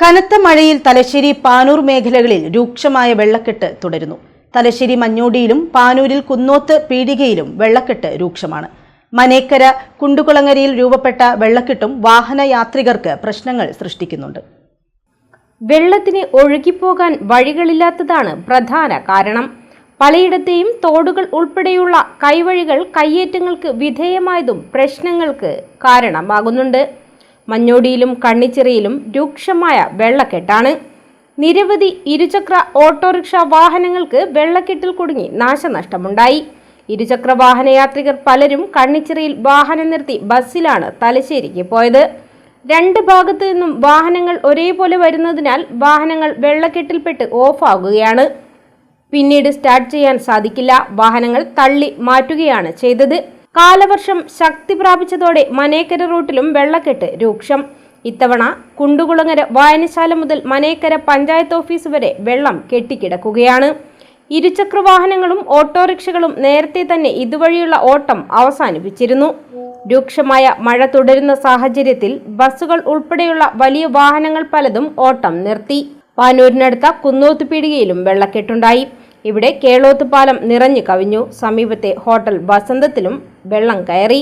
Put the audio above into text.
കനത്ത മഴയിൽ തലശ്ശേരി പാനൂർ മേഖലകളിൽ രൂക്ഷമായ വെള്ളക്കെട്ട് തുടരുന്നു. തലശ്ശേരി മഞ്ഞോടിയിലും പാനൂരിൽ കുന്നോത്ത് പീടികയിലും വെള്ളക്കെട്ട് രൂക്ഷമാണ്. മനേക്കര കുണ്ടുകുളങ്ങരയിൽ രൂപപ്പെട്ട വെള്ളക്കെട്ടും വാഹനയാത്രികർക്ക് പ്രശ്നങ്ങൾ സൃഷ്ടിക്കുന്നുണ്ട്. വെള്ളത്തിന് ഒഴുകിപ്പോകാൻ വഴികളില്ലാത്തതാണ് പ്രധാന കാരണം. പലയിടത്തെയും തോടുകൾ ഉൾപ്പെടെയുള്ള കൈവഴികൾ കയ്യേറ്റങ്ങൾക്ക് വിധേയമായതും പ്രശ്നങ്ങൾക്ക് കാരണമാകുന്നുണ്ട്. മഞ്ഞോടിയിലും കണ്ണിച്ചിറയിലും രൂക്ഷമായ വെള്ളക്കെട്ടാണ്. നിരവധി ഇരുചക്ര ഓട്ടോറിക്ഷ വാഹനങ്ങൾക്ക് വെള്ളക്കെട്ടിൽ കുടുങ്ങി നാശനഷ്ടമുണ്ടായി. ഇരുചക്ര വാഹനയാത്രികർ പലരും കണ്ണിച്ചിറയിൽ വാഹനം നിർത്തി ബസ്സിലാണ് തലശ്ശേരിക്ക് പോയത്. രണ്ട് ഭാഗത്തു നിന്നും വാഹനങ്ങൾ ഒരേപോലെ വരുന്നതിനാൽ വാഹനങ്ങൾ വെള്ളക്കെട്ടിൽപ്പെട്ട് ഓഫാകുകയാണ്. പിന്നീട് സ്റ്റാർട്ട് ചെയ്യാൻ സാധിക്കില്ല. വാഹനങ്ങൾ തള്ളി മാറ്റുകയാണ് ചെയ്തത്. കാലവർഷം ശക്തി പ്രാപിച്ചതോടെ മനേക്കര റൂട്ടിലും വെള്ളക്കെട്ട് രൂക്ഷം. ഇത്തവണ കുണ്ടുകുളങ്ങര വായനശാല മുതൽ മനേക്കര പഞ്ചായത്ത് ഓഫീസ് വരെ വെള്ളം കെട്ടിക്കിടക്കുകയാണ്. ഇരുചക്ര വാഹനങ്ങളും ഓട്ടോറിക്ഷകളും നേരത്തെ തന്നെ ഇതുവഴിയുള്ള ഓട്ടം അവസാനിപ്പിച്ചിരുന്നു. രൂക്ഷമായ മഴ തുടരുന്ന സാഹചര്യത്തിൽ ബസ്സുകൾ ഉൾപ്പെടെയുള്ള വലിയ വാഹനങ്ങൾ പലതും ഓട്ടം നിർത്തി. പാനൂരിനടുത്ത കുന്നോത്ത് പീടികയിലും വെള്ളക്കെട്ടുണ്ടായി. ഇവിടെ കേളോത്ത് പാലം നിറഞ്ഞു കവിഞ്ഞു. സമീപത്തെ ഹോട്ടൽ വസന്തത്തിലും വെള്ളം കയറി.